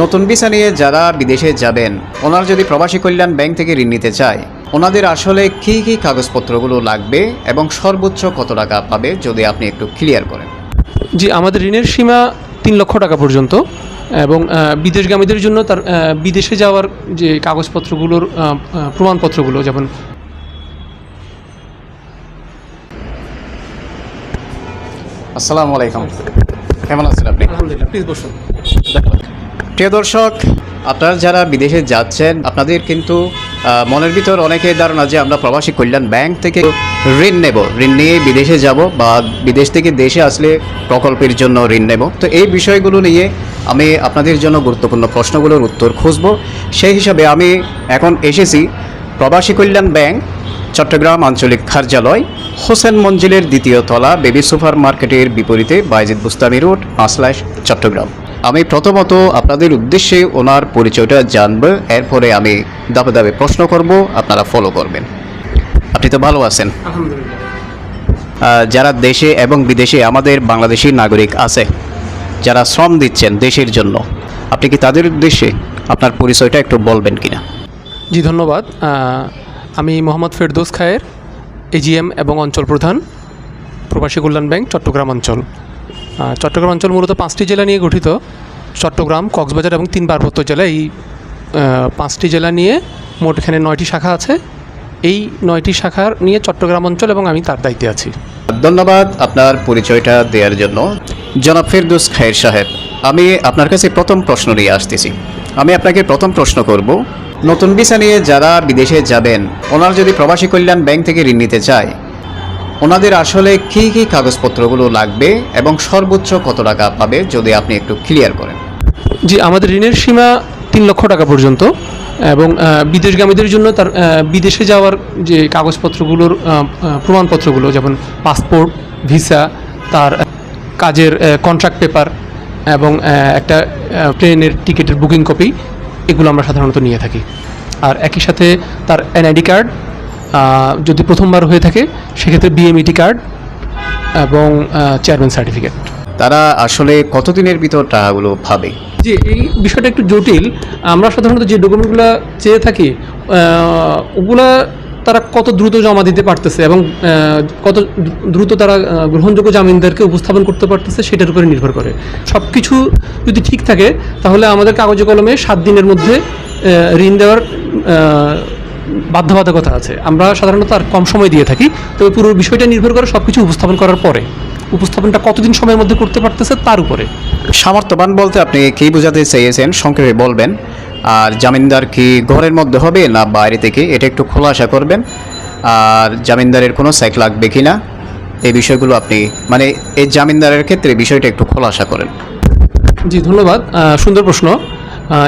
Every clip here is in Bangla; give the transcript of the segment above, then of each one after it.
নতুন ভিসা নিয়ে যারা বিদেশে যাবেন ওনারা যদি প্রবাসী কল্যাণ ব্যাংক থেকে ঋণ নিতে চায় ওনাদের আসলে কী কী কাগজপত্রগুলো লাগবে এবং সর্বোচ্চ কত টাকা পাবে যদি আপনি একটু ক্লিয়ার করেন? জি আমাদের ঋণের সীমা তিন লক্ষ টাকা পর্যন্ত এবং বিদেশগামীদের জন্য তার বিদেশে যাওয়ার যে কাগজপত্রগুলোর প্রমাণপত্রগুলো যেমন আসসালামু আলাইকুম। কেমন আছেন আপনি? আলহামদুলিল্লাহ প্লিজ বসুন। প্রিয় দর্শক, আপনারা যারা বিদেশে যাচ্ছেন, আপনাদের কিন্তু মনের ভিতর অনেকের ধারণা যে আমরা প্রবাসী কল্যাণ ব্যাংক থেকে ঋণ নেব। ঋণ নিয়ে বিদেশে যাব বা বিদেশ থেকে দেশে আসলে প্রকল্পের জন্য ঋণ নেব। তো এই বিষয়গুলো নিয়ে আমি আপনাদের জন্য গুরুত্বপূর্ণ প্রশ্নগুলোর উত্তর খুঁজব। সেই হিসাবে আমি এখন এসেছি প্রবাসী কল্যাণ ব্যাংক, চট্টগ্রাম আঞ্চলিক কার্যালয়, হোসেন মঞ্জিলের দ্বিতীয় তলা, বেবি সুপার মার্কেটের বিপরীতে, বাইজিদ বুস্তামি রোড পাঁচলাইশ চট্টগ্রাম। আমি প্রথমত আপনাদের উদ্দেশ্যে ওনার পরিচয়টা জানব এরপরে আমি দাবে দাবে প্রশ্ন করব আপনারা ফলো করবেন। আপনি তো ভালো আছেন। যারা দেশে এবং বিদেশে আমাদের বাংলাদেশি নাগরিক আছে যারা শ্রম দিচ্ছেন দেশের জন্য আপনি কি তাদের উদ্দেশ্যে আপনার পরিচয়টা একটু বলবেন কিনা? জি ধন্যবাদ। আমি মোহাম্মদ ফেরদৌস খায়ের এজিএম এবং অঞ্চল প্রধান প্রবাসী কল্যাণ ব্যাংক চট্টগ্রাম অঞ্চল। চট্টগ্রাম অঞ্চল মূলত পাঁচটি জেলা নিয়ে গঠিত। চট্টগ্রাম, কক্সবাজার এবং তিন পার্বত্য জেলা। এই পাঁচটি জেলা নিয়ে মোট এখানে নয়টি শাখা আছে। এই নয়টি শাখার নিয়ে চট্টগ্রাম অঞ্চল এবং আমি তার দায়িত্বে আছি। ধন্যবাদ আপনার পরিচয়টা দেওয়ার জন্য। জনাব ফেরদুস খায়ের সাহেব, আমি আপনার কাছে প্রথম প্রশ্ন নিয়ে আসতেছি। আমি আপনাকে প্রথম প্রশ্ন করব, নতুন ভিসা নিয়ে যারা বিদেশে যাবেন, ওনারা যদি প্রবাসী কল্যাণ ব্যাংক থেকে ঋণ নিতে চায় ওনাদের আসলে কী কী কাগজপত্রগুলো লাগবে এবং সর্বোচ্চ কত টাকা পাবে, যদি আপনি একটু ক্লিয়ার করেন? জি, আমাদের ঋণের সীমা তিন লক্ষ টাকা পর্যন্ত এবং বিদেশগামীদের জন্য তার বিদেশে যাওয়ার যে কাগজপত্রগুলোর প্রমাণপত্রগুলো, যেমন পাসপোর্ট ভিসা তার কাজের কন্ট্রাক্ট পেপার এবং একটা ট্রেনের টিকিটের বুকিং কপি এগুলো আমরা সাধারণত নিয়ে থাকি। আর একই সাথে তার এনআইডি কার্ড যদি প্রথমবার হয়ে থাকে সেক্ষেত্রে বিএমইটি কার্ড এবং চেয়ারম্যান সার্টিফিকেট তারা আসলে কতদিনের ভিতর টাকাগুলো পাবে যে এই বিষয়টা একটু জটিল। আমরা সাধারণত যে ডকুমেন্টগুলো চেয়ে থাকি ওগুলা তারা কত দ্রুত জমা দিতে পারতেছে এবং কত দ্রুত তারা গ্রহণযোগ্য জামিনদারকে উপস্থাপন করতে পারতেছে সেটার উপরে নির্ভর করে। সব কিছু যদি ঠিক থাকে তাহলে আমাদের কাগজে কলমে সাত দিনের মধ্যে ঋণ দেওয়ার বাধ্যবাধকতা আছে। আমরা সাধারণত আর কম সময় দিয়ে থাকি তবে পুরো বিষয়টা নির্ভর করে সব কিছু উপস্থাপন করার পরে। উপস্থাপনটা কতদিন সময়ের মধ্যে করতে পারতেছে তার উপরে। সামর্থ্যবান বলতে আপনি কী বোঝাতে চেয়েছেন? সংক্ষেপে বলবেন আর জামিনদার কি ঘরের মধ্যে হবে না বাইরে থেকে? এটা একটু খোলাসা করবেন। আর জামিনদারের কোনো চেক লাগবে কি না এই বিষয়গুলো আপনি মানে এই জামিনদারের ক্ষেত্রে বিষয়টা একটু খোলাসা করেন। জি ধন্যবাদ। সুন্দর প্রশ্ন।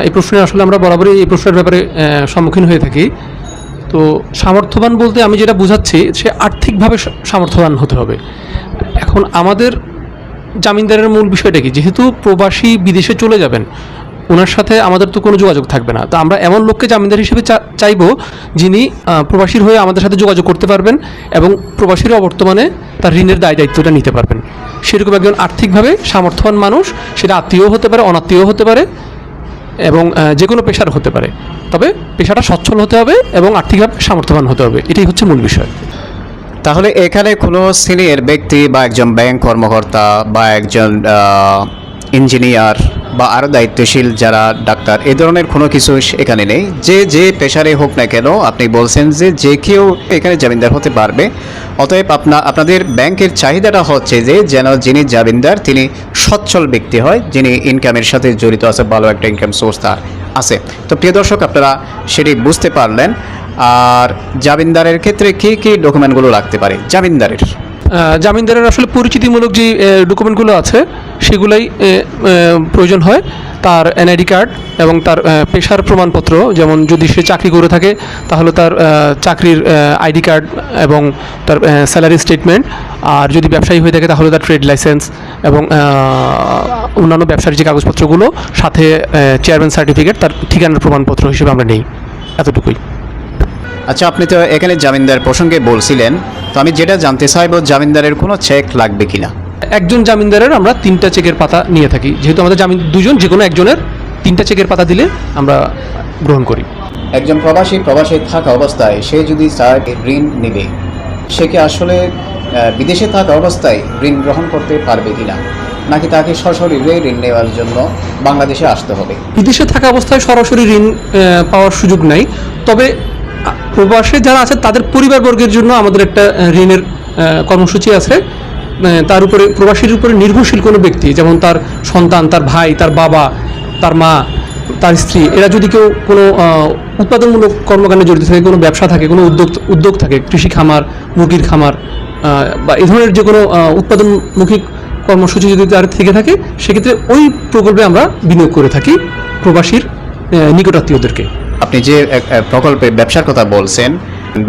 এই প্রশ্নে আসলে আমরা বরাবরই এই প্রশ্নের ব্যাপারে সম্মুখীন হয়ে থাকি। তো সামর্থ্যবান বলতে আমি যেটা বোঝাচ্ছি, সে আর্থিকভাবে সামর্থ্যবান হতে হবে। এখন আমাদের জামিনদারের মূল বিষয়টা কি? যেহেতু প্রবাসী বিদেশে চলে যাবেন, ওনার সাথে আমাদের তো কোনো যোগাযোগ থাকবে না। তো আমরা এমন লোককে জামিনদার হিসেবে চাইব যিনি প্রবাসীর হয়ে আমাদের সাথে যোগাযোগ করতে পারবেন এবং প্রবাসীর অবর্তমানে তার ঋণের দায় দায়িত্বটা নিতে পারবেন। সেরকম একজন আর্থিকভাবে সামর্থ্যবান মানুষ, সেটা আত্মীয় হতে পারে অনাত্মীয় হতে পারে এবং যে কোনো পেশার হতে পারে। তবে পেশাটা সচ্ছল হতে হবে এবং আর্থিকভাবে সামর্থ্যবান হতে হবে, এটাই হচ্ছে মূল বিষয়। তাহলে এখানে কোনো সিনিয়র ব্যক্তি বা একজন ব্যাংক কর্মকর্তা বা একজন ইঞ্জিনিয়ার বা আরও দায়িত্বশীল যারা ডাক্তার, এ ধরনের কোনো কিছু এখানে নেই। যে যে পেশারে হোক না কেন আপনি বলছেন যে যে কেউ এখানে জামিনদার হতে পারবে। অতএব আপনা, আপনাদের ব্যাংকের চাহিদাটা হচ্ছে যে, যেন যিনি জামিনদার তিনি সচ্ছল ব্যক্তি হয়, যিনি ইনকামের সাথে জড়িত আছে, ভালো একটা ইনকাম সোর্স তার। আছে। তো প্রিয় দর্শক, আপনারা সেটি বুঝতে পারলেন। আর জামিনদারের ক্ষেত্রে কী কী ডকুমেন্টগুলো লাগতে পারে? জামিনদারের। জামিনদারের আসলে পরিচিতিমূলক যে ডকুমেন্টগুলো আছে, সেগুলাই প্রয়োজন হয়। তার এনআইডি কার্ড এবং তার পেশার প্রমাণপত্র, যেমন যদি সে চাকরি করে থাকে, তাহলে তার চাকরির আইডি কার্ড এবং তার স্যালারি স্টেটমেন্ট আর যদি ব্যবসায়ী হয়ে থাকে, তাহলে তার ট্রেড লাইসেন্স এবং অন্যান্য ব্যবসার যে কাগজপত্রগুলো, সাথে চেয়ারম্যান সার্টিফিকেট তার ঠিকানার প্রমাণপত্র হিসেবে আমরা নেই। এতটুকুই। আচ্ছা আপনি তো এখানে জামিনদার প্রসঙ্গে বলছিলেন তো আমি যেটা জানতে চাইব জামিনদারের কোনো চেক লাগবে কিনা? একজন জামিনদারের আমরা তিনটা চেকের পাতা নিয়ে থাকি। যেহেতু আমাদের জামিন দুজন যে কোনো একজনের তিনটা চেকের পাতা দিলে আমরা গ্রহণ করি। একজন প্রবাসী প্রবাসে থাকা অবস্থায় সে যদি চায় ঋণ নেবে সে কি আসলে বিদেশে থাকা অবস্থায় ঋণ গ্রহণ করতে পারবে কিনা? নাকি তাকে সশরীরে ঋণ নেওয়ার জন্য বাংলাদেশে আসতে হবে? বিদেশে থাকা অবস্থায় সরাসরি ঋণ পাওয়ার সুযোগ নাই। তবে প্রবাসে যারা আছে, তাদের পরিবারবর্গের জন্য আমাদের একটা ঋণের কর্মসূচি আছে। তার উপরে, প্রবাসীর উপরে নির্ভরশীল কোনো ব্যক্তি, যেমন তার সন্তান, তার ভাই, তার বাবা, তার মা, তার স্ত্রী, এরা যদি কেউ কোনো উৎপাদনমূলক কর্মকাণ্ডে জড়িত থাকে, কোনো ব্যবসা থাকে, কোনো উদ্যোগ উদ্যোগ থাকে, কৃষি খামার, মুরগির খামার বা এই ধরনের যে কোনো উৎপাদনমুখী কর্মসূচি যদি তার থেকে থাকে, সেক্ষেত্রে ওই প্রকল্পে আমরা বিনিয়োগ করে থাকি প্রবাসীর নিকটাত্মীয়দেরকে। আপনি যে প্রকল্পের ব্যবসার কথা বলছেন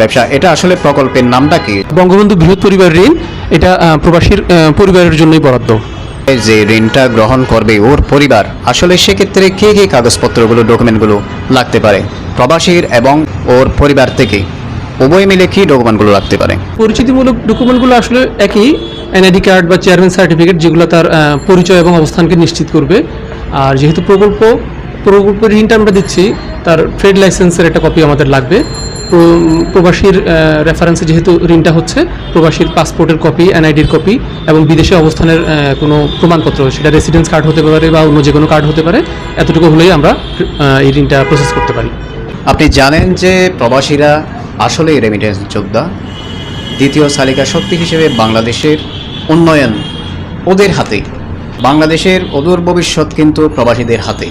ব্যবসা এটা আসলে প্রকল্পের নামটা কি? বঙ্গবন্ধু বৃহৎ পরিবার ঋণ এটা প্রবাসীর পরিবারের জন্যই বরাদ্দ। যে ঋণটা গ্রহণ করবে ওর পরিবার আসলে সেক্ষেত্রে কে কে কাগজপত্রগুলো ডকুমেন্টগুলো লাগতে পারে? প্রবাসীর এবং ওর পরিবার থেকে। উভয় মিলে কি ডকুমেন্টগুলো রাখতে পারে? পরিচিতিমূলক ডকুমেন্টগুলো আসলে একই এনআইডি কার্ড বা চেয়ারম্যান সার্টিফিকেট যেগুলো তার পরিচয় এবং অবস্থানকে নিশ্চিত করবে। আর যেহেতু প্রকল্প প্রকল্পের ঋণটা আমরা দিচ্ছি। তার ট্রেড লাইসেন্সের একটা কপি আমাদের লাগবে। প্র- প্রবাসীর রেফারেন্সে যেহেতু ঋণটা হচ্ছে, প্রবাসীর পাসপোর্টের কপি এনআইডির কপি এবং বিদেশে অবস্থানের কোনো প্রমাণপত্র, সেটা রেসিডেন্স কার্ড হতে পারে বা অন্য যে কোনো কার্ড হতে পারে, এতটুকু হলেই আমরা এই ঋণটা প্রসেস করতে পারি। আপনি জানেন যে প্রবাসীরা আসলেই রেমিটেন্স যোদ্ধা। দ্বিতীয় সালিকা শক্তি হিসেবে বাংলাদেশের উন্নয়ন ওদের হাতে বাংলাদেশের অদূর ভবিষ্যৎ কিন্তু প্রবাসীদের হাতে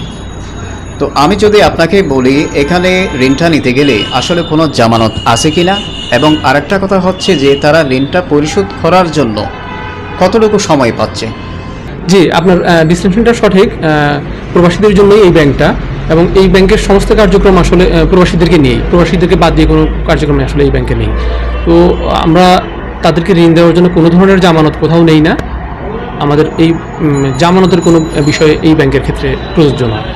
তো আমি যদি আপনাকে বলি, এখানে ঋণটা নিতে গেলে আসলে কোনো জামানত আছে কিনা? এবং আরেকটা কথা হচ্ছে যে, তারা ঋণটা পরিশোধ করার জন্য কতটুকু সময় পাচ্ছে? জি, আপনার ডিসক্রিপশনটা সঠিক। প্রবাসীদের জন্যই এই ব্যাংকটা। এবং এই ব্যাংকের সমস্ত কার্যক্রম আসলে প্রবাসীদেরকে নিয়েই। প্রবাসীদেরকে বাদ দিয়ে কোনো কার্যক্রমে আসলে এই ব্যাংকে নেই। তো আমরা তাদেরকে ঋণ দেওয়ার জন্য কোনো ধরনের জামানত কোথাও নেই না। আমাদের এই জামানতের কোনো বিষয়ে এই ব্যাংকের ক্ষেত্রে প্রযোজ্য নয়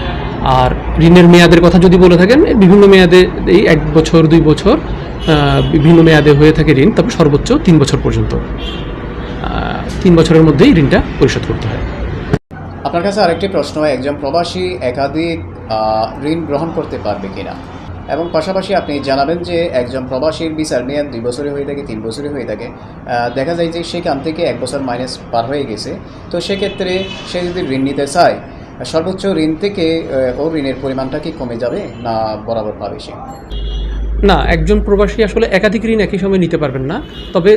আর ঋণের মেয়াদের কথা যদি বলে থাকেন বিভিন্ন মেয়াদে এই এক বছর, দুই বছর বিভিন্ন মেয়াদে হয়ে থাকে ঋণ তবে সর্বোচ্চ তিন বছর পর্যন্ত। তিন বছরের মধ্যেই ঋণটা পরিশোধ করতে হয়। আপনার কাছে আরেকটি প্রশ্ন, একজন প্রবাসী একাধিক ঋণ গ্রহণ করতে পারবে কিনা? এবং পাশাপাশি আপনি জানাবেন যে একজন প্রবাসীর বিচার মেয়াদ দুই বছরে হয়ে থাকে, তিন বছরে হয়ে থাকে। দেখা যায় যে সেখান থেকে এক বছর মাইনাস পার হয়ে গেছে। তো সেক্ষেত্রে সে যদি ঋণ নিতে চায় সর্বোচ্চ ঋণ থেকে ওর ঋণের পরিমাণটা কি কমে যাবে না বরাবর পাবে সে না, একজন প্রবাসী আসলে একাধিক ঋণ একই সময় নিতে পারবেন না। তবে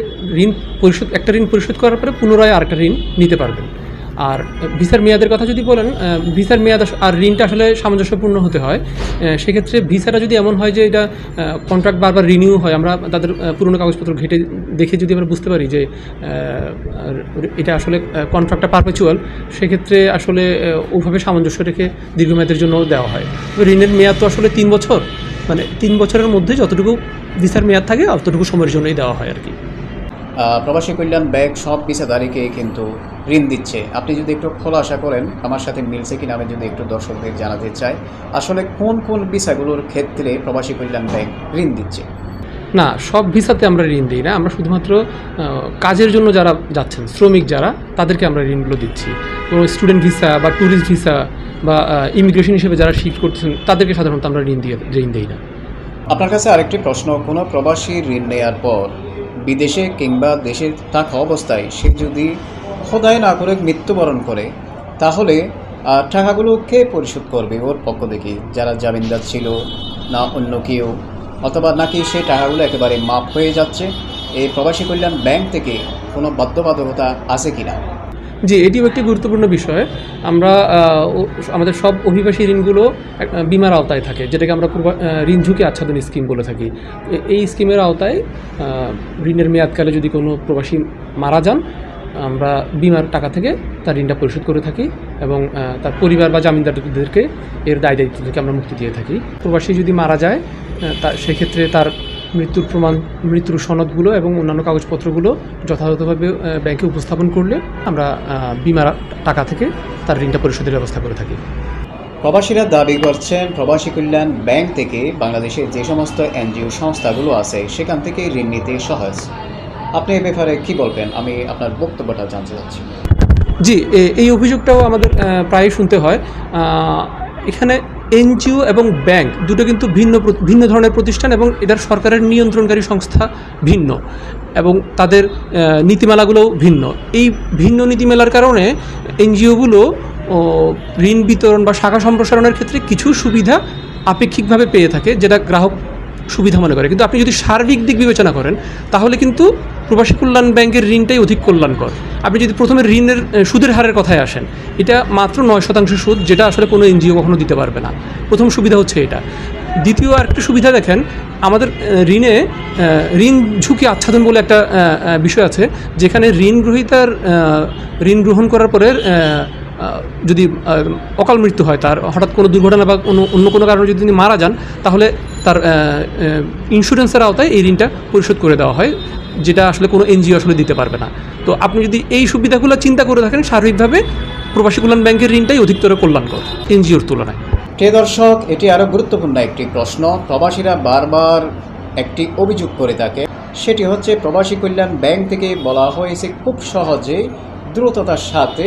ঋণ পরিশোধ, একটা ঋণ পরিশোধ করার পরে পুনরায় আরেকটা ঋণ নিতে পারবেন। আর ভিসার মেয়াদের কথা যদি বলেন ভিসার মেয়াদ আর ঋণটা আসলে সামঞ্জস্যপূর্ণ হতে হয়। সেক্ষেত্রে ভিসাটা যদি এমন হয় যে এটা কন্ট্রাক্ট বারবার রিনিউ হয় আমরা তাদের পুরনো কাগজপত্র ঘেটে দেখে যদি আমরা বুঝতে পারি যে এটা আসলে কন্ট্রাক্টটা পারপেচুয়াল সেক্ষেত্রে আসলে আহ, ওইভাবে সামঞ্জস্য রেখে দীর্ঘমেয়াদের জন্য দেওয়া হয়। ঋণের মেয়াদ তো আসলে তিন বছর। মানে তিন বছরের মধ্যে যতটুকু ভিসার মেয়াদ থাকে অতটুকু সময়ের জন্যই দেওয়া হয় আর কি। প্রবাসী কল্যাণ ব্যাগ সব ভিসাধারীকে কিন্তু ঋণ দিচ্ছে। আপনি যদি একটু খোলাসা করেন আমার সাথে মিলছে কিনা আমি যদি একটু দর্শকদের জানাতে চাই আসলে কোন কোন ভিসাগুলোর ক্ষেত্রে প্রবাসী কল্যাণ ব্যাংক ঋণ দিচ্ছে? না সব ভিসাতে আমরা ঋণ দিই না। আমরা শুধুমাত্র কাজের জন্য যারা যাচ্ছেন শ্রমিক যারা তাদেরকে আমরা ঋণগুলো দিচ্ছি। কোনো স্টুডেন্ট ভিসা বা ট্যুরিস্ট ভিসা বা ইমিগ্রেশন হিসেবে যারা শিফট করতেছেন তাদেরকে সাধারণত আমরা ঋণ দিয়ে ঋণ দিই না। আপনার কাছে আরেকটি প্রশ্ন কোনো প্রবাসী ঋণ নেওয়ার পর বিদেশে কিংবা দেশে থাকা অবস্থায় সে যদি খোদাই না করে মৃত্যুবরণ করে, তাহলে টাকাগুলো কে পরিশোধ করবে ওর পক্ষ থেকে? যারা জামিনদার ছিল, না অন্য কেউ, অথবা নাকি সেই টাকাগুলো একেবারে মাপ হয়ে যাচ্ছে এই প্রবাসী কল্যাণ ব্যাংক থেকে কোনো বাধ্যবাধকতা আছে কিনা? জি, এটিও একটি গুরুত্বপূর্ণ বিষয়। আমরা আমাদের সব অভিবাসী ঋণগুলো বিমার আওতায় থাকে, যেটাকে আমরা ঋণ ঝুঁকি আচ্ছাদন স্কিম বলে থাকি। এই স্কিমের আওতায় ঋণের মেয়াদকালে যদি কোনো প্রবাসী মারা যান আমরা বিমার টাকা থেকে তার ঋণটা পরিশোধ করে থাকি এবং তার পরিবার বা জামিনদারদেরকে এর দায় দায়িত্ব থেকে আমরা মুক্তি দিয়ে থাকি। প্রবাসী যদি মারা যায় তা সেক্ষেত্রে তার মৃত্যুর প্রমাণ, মৃত্যুর সনদগুলো এবং অন্যান্য কাগজপত্রগুলো যথাযথভাবে ব্যাংকে উপস্থাপন করলে আমরা বিমার টাকা থেকে তার ঋণটা পরিশোধের ব্যবস্থা করে থাকি। প্রবাসীরা দাবি করছেন, প্রবাসী কল্যাণ ব্যাংক থেকে বাংলাদেশের যে সমস্ত এনজিও সংস্থাগুলো আছে, সেখান থেকে ঋণ নিতে সহজ। আপনি এ ব্যাপারে কি বলবেন? আমি আপনার বক্তব্যটা জানতে চাচ্ছি। জি এই অভিযোগটাও আমাদের আহ, প্রায়ই শুনতে হয়। এখানে এনজিও এবং ব্যাংক দুটো কিন্তু ভিন্ন ভিন্ন ধরনের প্রতিষ্ঠান এবং এটার সরকারের নিয়ন্ত্রণকারী সংস্থা ভিন্ন এবং তাদের নীতিমালাগুলোও ভিন্ন। এই ভিন্ন নীতিমালার কারণে এনজিওগুলো ঋণ বিতরণ বা শাখা সম্প্রসারণের ক্ষেত্রে কিছু সুবিধা আপেক্ষিকভাবে পেয়ে থাকে যেটা গ্রাহক সুবিধা মনে করে। কিন্তু আপনি যদি সার্বিক দিক বিবেচনা করেন তাহলে কিন্তু প্রবাসী কল্যাণ ব্যাংকের ঋণটাই অধিক কল্যাণকর। আপনি যদি প্রথমে ঋণের সুদের হারের কথায় আসেন, এটা মাত্র নয় শতাংশ সুদ, যেটা আসলে কোনো এনজিও কখনো দিতে পারবে না। প্রথম সুবিধা হচ্ছে এটা। দ্বিতীয় আরেকটা সুবিধা দেখেন, আমাদের ঋণে ঋণ ঝুঁকি আচ্ছাদন বলে একটা বিষয় আছে, যেখানে ঋণ গ্রহীতার ঋণ গ্রহণ করার পরে যদি অকাল মৃত্যু হয়, তার হঠাৎ কোনো দুর্ঘটনা বা কোনো অন্য কোনো কারণে যদি তিনি মারা যান, তাহলে তার ইন্স্যুরেন্সের আওতায় এই ঋণটা পরিশোধ করে দেওয়া হয়, যেটা আসলে কোনো এনজিও আসলে দিতে পারবে না। তো আপনি যদি এই সুবিধাগুলো চিন্তা করে থাকেন সার্বিকভাবে প্রবাসী কল্যাণ ব্যাংকের ঋণটাই অধিকতর কল্যাণকর এনজিওর তুলনায়। প্রিয় দর্শক, এটি আরও গুরুত্বপূর্ণ একটি প্রশ্ন। প্রবাসীরা বারবার একটি অভিযোগ করে থাকে। সেটি হচ্ছে, প্রবাসী কল্যাণ ব্যাংক থেকে বলা হয়েছে, খুব সহজে দ্রুততার সাথে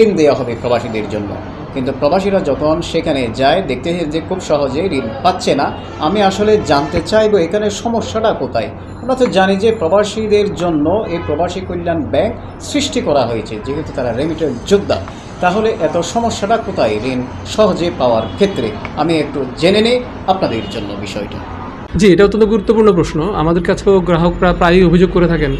ঋণ দেওয়া হবে প্রবাসীদের জন্য। কিন্তু প্রবাসীরা যখন সেখানে যায়, দেখতে যে খুব সহজে ঋণ পাচ্ছে না। আমি আসলে জানতে চাইব, এখানে সমস্যাটা কোথায়? আমরা তো জানি যে প্রবাসীদের জন্য এই প্রবাসী কল্যাণ ব্যাংক সৃষ্টি করা হয়েছে, যেহেতু তারা রেমিটেন্স যোদ্ধা। তাহলে এত সমস্যাটা কোথায়? ঋণ সহজে পাওয়ার ক্ষেত্রে। আমি একটু জেনে নিই আপনাদের জন্য বিষয়টা। জি, এটা অত্যন্ত গুরুত্বপূর্ণ প্রশ্ন। আমাদের কাছেও গ্রাহকরা প্রায়ই অভিযোগ করে থাকেন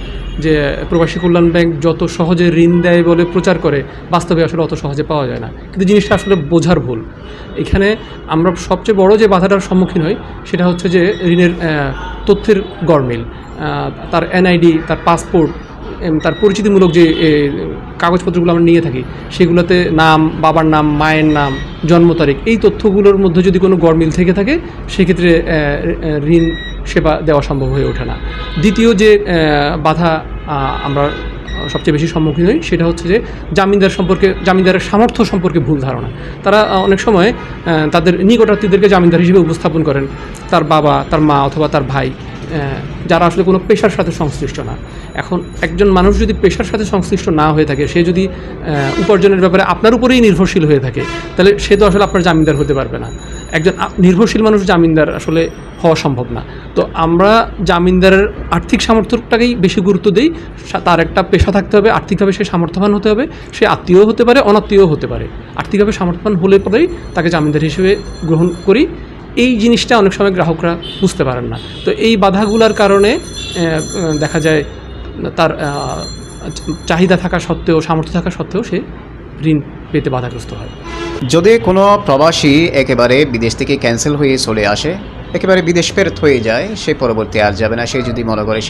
যে প্রবাসী কল্যাণ ব্যাংক যত সহজে ঋণ দেয় বলে প্রচার করে, বাস্তবে আসলে অত সহজে পাওয়া যায় না। কিন্তু জিনিসটা আসলে বোঝার ভুল। এখানে আমরা সবচেয়ে বড় যে বাধাটার সম্মুখীন হই, সেটা হচ্ছে যে ঋণের তথ্যের গরমিল তার এনআইডি তার পাসপোর্ট তার পরিচিতিমূলক যে কাগজপত্রগুলো আমরা নিয়ে থাকি, সেগুলোতে নাম, বাবার নাম, মায়ের নাম, জন্ম তারিখ, এই তথ্যগুলোর মধ্যে যদি কোনো গড়মিল থেকে থাকে, সেক্ষেত্রে ঋণ, সেবা দেওয়া সম্ভব হয়ে ওঠে না। দ্বিতীয় যে বাধা আমরা সবচেয়ে বেশি সম্মুখীন হই, সেটা হচ্ছে যে, জামিনদার সম্পর্কে, জামিনদারের সামর্থ্য সম্পর্কে ভুল ধারণা। তারা অনেক সময় তাদের নিকটার্থীদেরকে জামিনদার হিসেবে উপস্থাপন করেন। তার বাবা, তার মা অথবা তার ভাই। যারা আসলে কোনো পেশার সাথে সংশ্লিষ্ট না। এখন একজন মানুষ যদি পেশার সাথে সংশ্লিষ্ট না হয়ে থাকে, সে যদি উপার্জনের ব্যাপারে আপনার উপরেই নির্ভরশীল হয়ে থাকে, তাহলে সে তো আসলে আপনার জামিনদার হতে পারবে না। একজন নির্ভরশীল মানুষ জামিনদার আসলে হওয়া সম্ভব না। তো আমরা জামিনদারের আর্থিক সামর্থ্যটাকেই বেশি গুরুত্ব দিই। তার একটা পেশা থাকতে হবে, আর্থিকভাবে সে সামর্থ্যবান হতে হবে, সে আত্মীয় হতে পারে অনাত্মীয় হতে পারে। আর্থিকভাবে সামর্থ্যবান হলে পরেই তাকে জামিনদার হিসেবে গ্রহণ করি। এই জিনিসটা অনেক সময় গ্রাহকরা বুঝতে পারেন না। তো এই বাধাগুলোর কারণে দেখা যায় তার চাহিদা থাকা সত্ত্বেও, সামর্থ্য থাকা সত্ত্বেও সে ঋণ পেতে বাধাগ্রস্ত হয়। যদি কোনো প্রবাসী একেবারে বিদেশ থেকে ক্যান্সেল হয়ে চলে আসে, একেবারে বিদেশ ফেরত হয়ে যায়, সে পরবর্তী আর যাবে না। সে যদি মনে করে সে